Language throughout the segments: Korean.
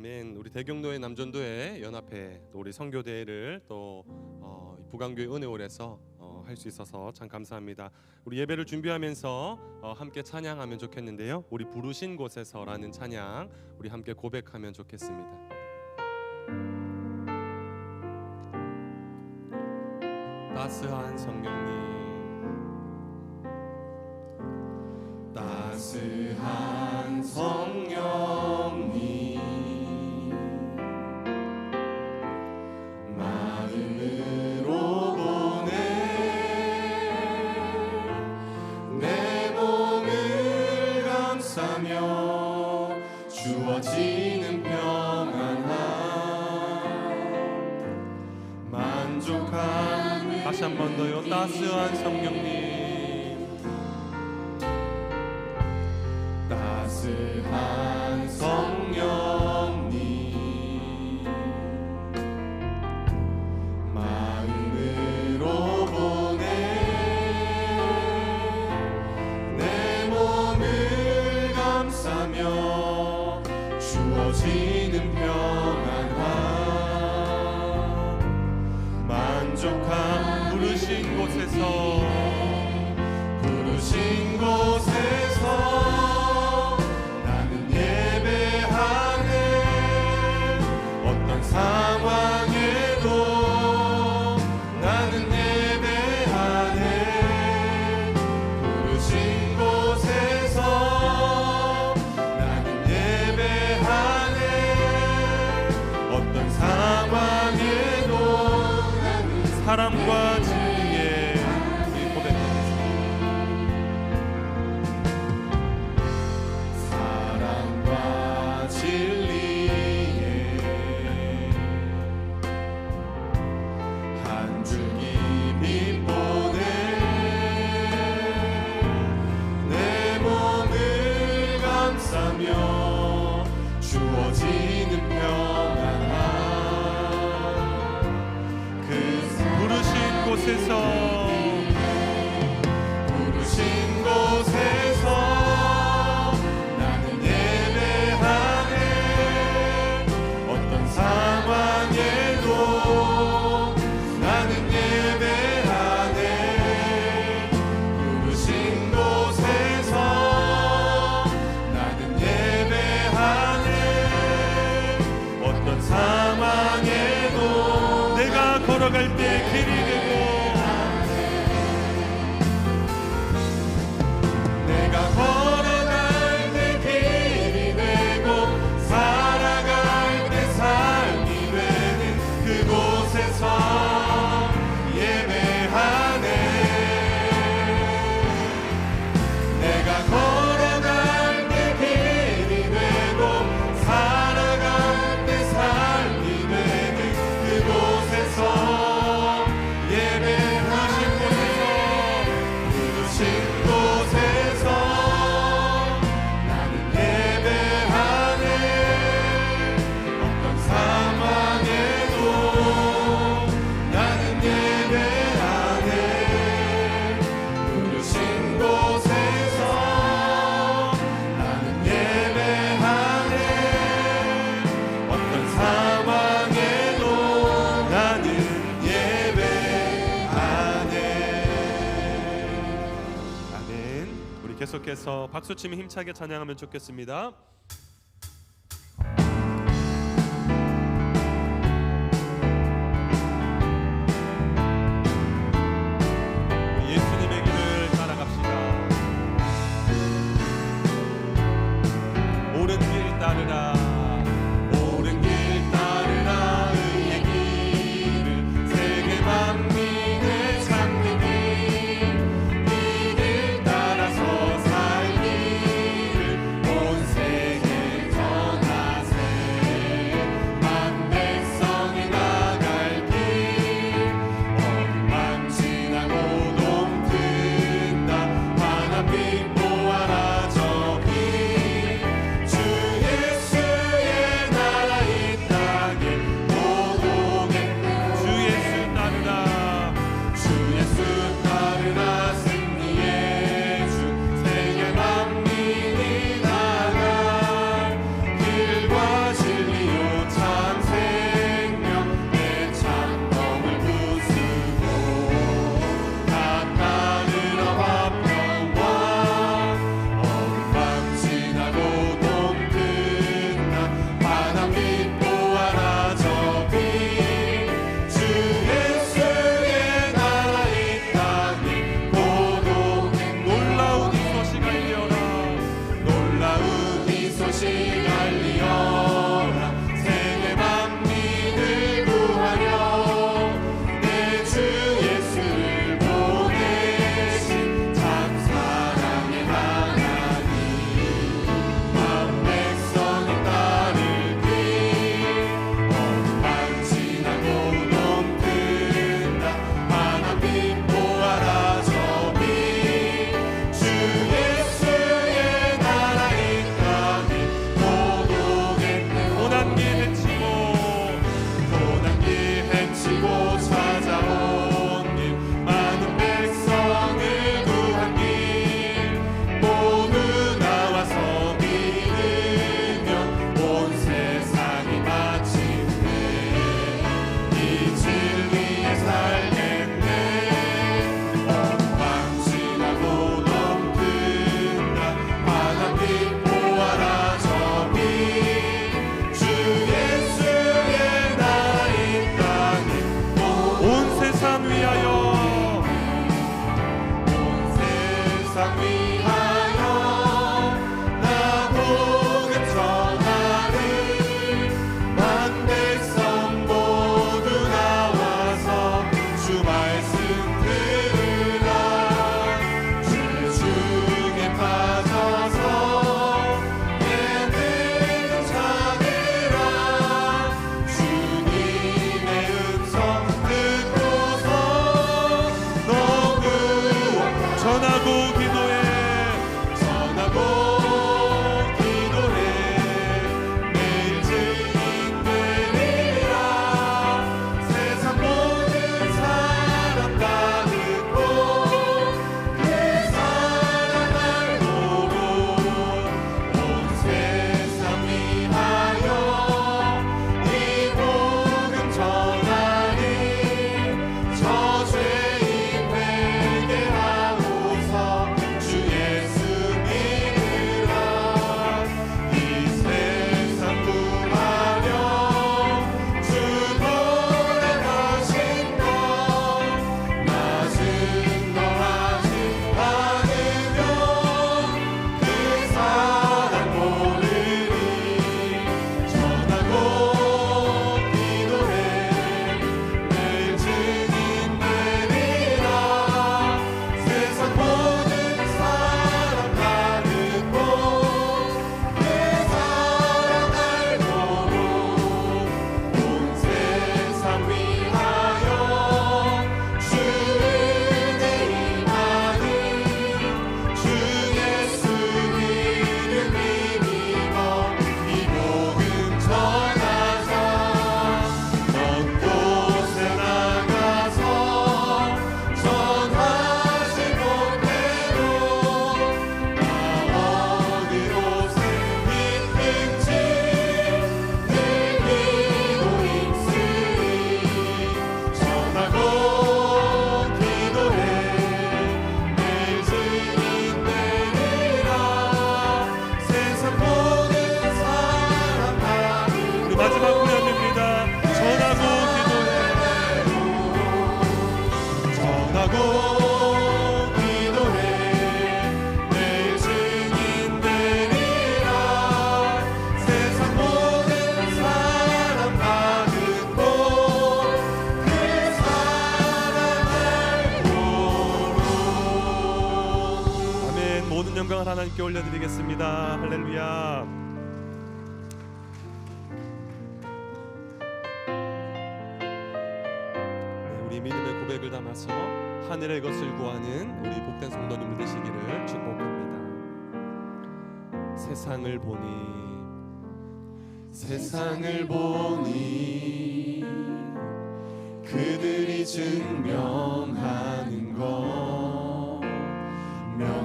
아멘. 우리 대경도의 남전도의 연합회 또 우리 선교대회를 또 어, 부강교의 은혜홀에서 어, 할수 있어서 참 감사합니다. 우리 예배를 준비하면서 어, 함께 찬양하면 좋겠는데요. 우리 부르신 곳에서라는 찬양 우리 함께 고백하면 좋겠습니다. 따스한 성령님 따스한 성령 Caramboá 걸어갈 때 길이 계속해서 박수 치면 힘차게 찬양하면 좋겠습니다. 올려드리겠습니다. 할렐루야. 네, 우리 믿음의 고백을 담아서 하늘의 것을 구하는 우리 복된 성도님들 되시기를 축복합니다. 세상을 보니 세상을 보니 그들이 증명하는 것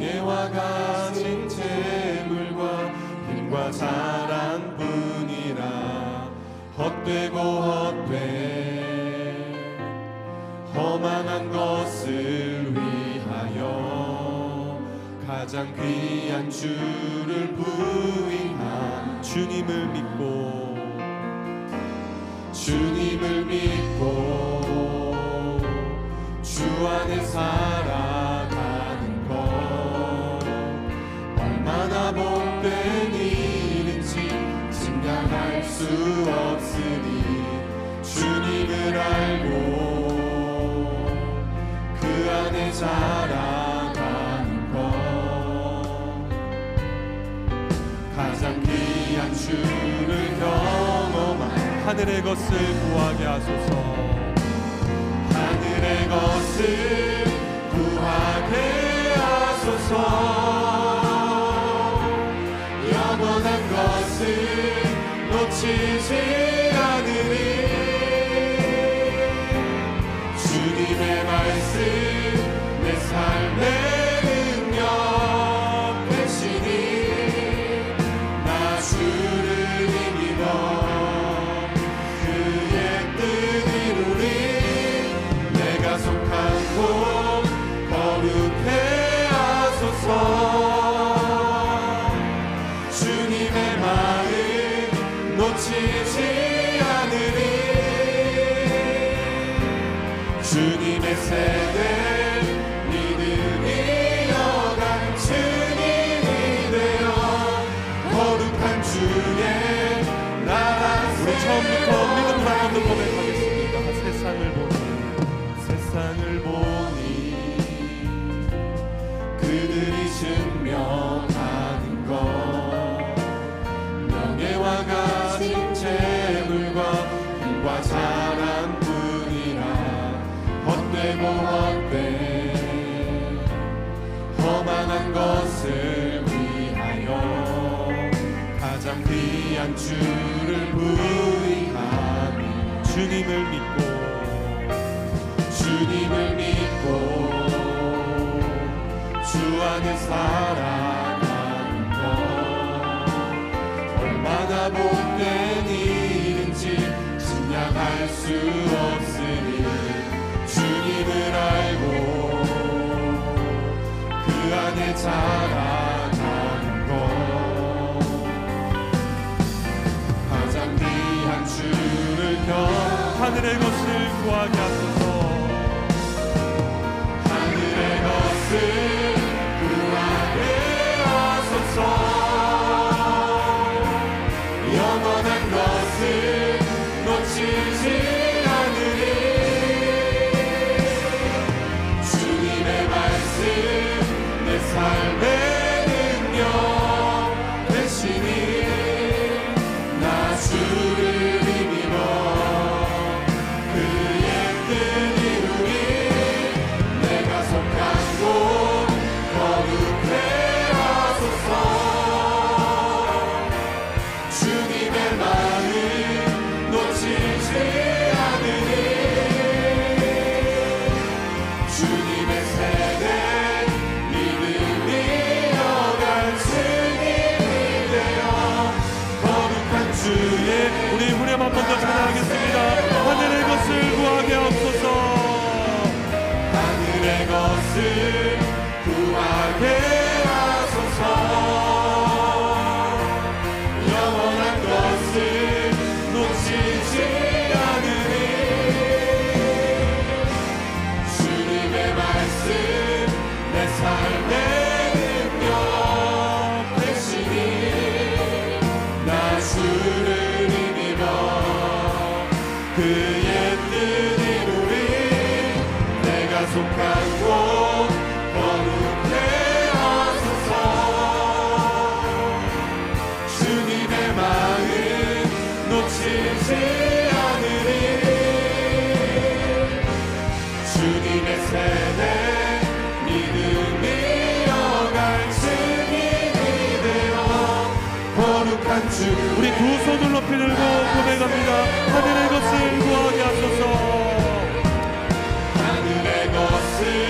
명예와 가진 재물과 힘과 자랑뿐이라. 헛되고 헛돼 허망한 것을 위하여 가장 귀한 주를 부인한 주님을 믿고 주님을 믿고 주 안에 살아 수 없으니 주님을 알고 그 안에 자라가는 것 가장 귀한 주를 경험한 하늘의 것을 구하게 하소서. 하늘의 것을 놓치지 않으리 주님의 말씀 주님의 세대 귀한 주를 부인하니 주님을 믿고 주님을 믿고 주 안에 살아가는 것. 얼마나 복된 일인지 짐작할 수 없으 하늘의 한번더 찬양하겠습니다. 우리 두 손을 높이 들고 고백합니다. 하늘의 것을 구하게 하소서. 하늘의 것을